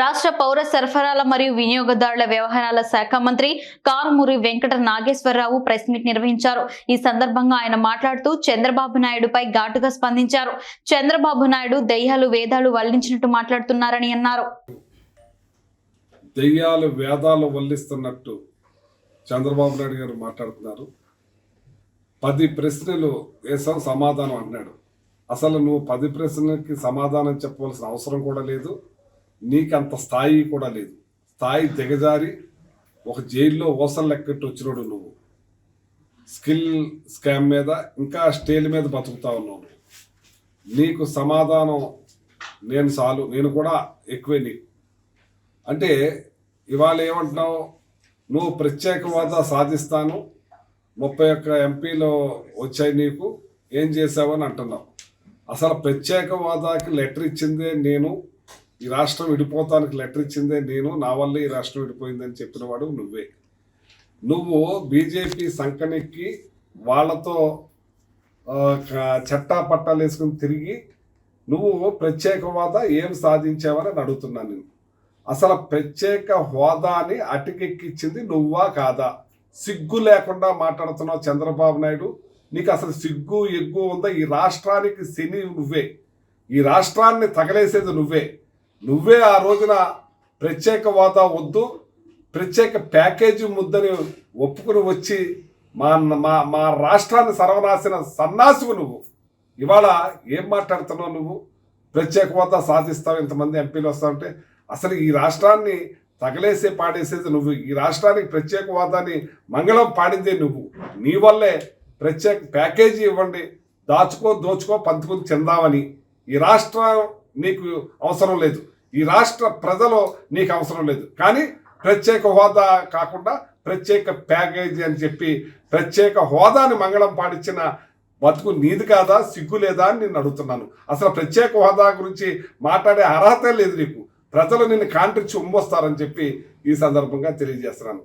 రాష్ట్ర పౌర సరఫరాల మరియు వినియోగదారుల వ్యవహారాల శాఖ మంత్రి కారుమూరి వెంకట నాగేశ్వరరావు ప్రెస్ మీట్ నిర్వహించారు. ఈ సందర్భంగా ఆయన మాట్లాడుతూ చంద్రబాబు నాయుడుపై ఘాటుగా స్పందించారు. చంద్రబాబు నాయుడు దయ్యాలు వేదాలు వల్లించినట్టు మాట్లాడుతున్నారని అన్నారు. దెయ్యాలు వేదాలు వల్లిస్తున్నట్టు చంద్రబాబు నాయుడు గారు మాట్లాడుతున్నారు. పది ప్రశ్నలు వేసాం సమాధానం అన్నాడు. అసలు నువ్వు పది ప్రశ్నలకి సమాధానం చెప్పవలసిన అవసరం కూడా లేదు. నీకు అంత స్థాయి కూడా లేదు. స్థాయి దిగజారి ఒక జైల్లో ఓసలు లెక్కట్టు వచ్చినోడు నువ్వు. స్కిల్ స్కామ్ మీద ఇంకా స్టేల్ మీద బతుకుతా ఉన్నావు నీకు సమాధానం నేను చాలు నేను కూడా ఎక్కువే నీకు. అంటే ఇవాళ ఏమంటున్నావు? నువ్వు ప్రత్యేక హోదా సాధిస్తాను ముప్పై ఒక్క ఎంపీలో వచ్చాయి నీకు ఏం చేసావని అంటున్నావు. అసలు ప్రత్యేక హోదాకి లెటర్ ఇచ్చిందే నేను ఈ రాష్ట్రం విడిపోతానికి లెటర్ ఇచ్చిందే నేను నా వల్లే ఈ రాష్ట్రం విడిపోయిందని చెప్పినవాడు నువ్వే. నువ్వు బీజేపీ సంకనెక్కి వాళ్ళతో చట్టా పట్టాలు వేసుకుని తిరిగి నువ్వు ప్రత్యేక హోదా ఏం సాధించావని అడుగుతున్నాను నేను. అసలు ప్రత్యేక హోదాని అటుకెక్కిచ్చింది నువ్వా కాదా? సిగ్గు లేకుండా మాట్లాడుతున్నావు చంద్రబాబు నాయుడు. నీకు అసలు సిగ్గు ఎగ్గు ఉందా? ఈ రాష్ట్రానికి శని నువ్వే. ఈ రాష్ట్రాన్ని తగలేసేది నువ్వే. నువ్వే ఆ రోజున ప్రత్యేక హోదా వద్దు ప్రత్యేక ప్యాకేజీ ముద్దని ఒప్పుకుని వచ్చి మా మా మా రాష్ట్రాన్ని సర్వనాశన సన్నాసువు నువ్వు. ఇవాళ ఏం మాట్లాడుతున్నావు నువ్వు? ప్రత్యేక హోదా సాధిస్తావు ఇంతమంది ఎంపీలు వస్తావంటే అసలు ఈ రాష్ట్రాన్ని తగలేసే పాడేసేది నువ్వు. ఈ రాష్ట్రానికి ప్రత్యేక హోదాని మంగళం పాడిందే నువ్వు. నీ వల్లే ప్రత్యేక ప్యాకేజీ ఇవ్వండి దాచుకో దోచుకో పంచుకొని చెందామని. ఈ రాష్ట్రం నీకు అవసరం లేదు. ఈ రాష్ట్ర ప్రజలు నీకు అవసరం లేదు. కానీ ప్రత్యేక హోదా కాకుండా ప్రత్యేక ప్యాకేజీ అని చెప్పి ప్రత్యేక హోదాని మంగళం పాడించిన బతుకు నీది కాదా సిగ్గు లేదా అని నేను అడుగుతున్నాను. అసలు ప్రత్యేక హోదా గురించి మాట్లాడే అర్హత లేదు నీకు. ప్రజలు నిన్ను కాంట్రిచ్చి ఉమ్మొస్తారని చెప్పి ఈ సందర్భంగా తెలియజేస్తున్నాను.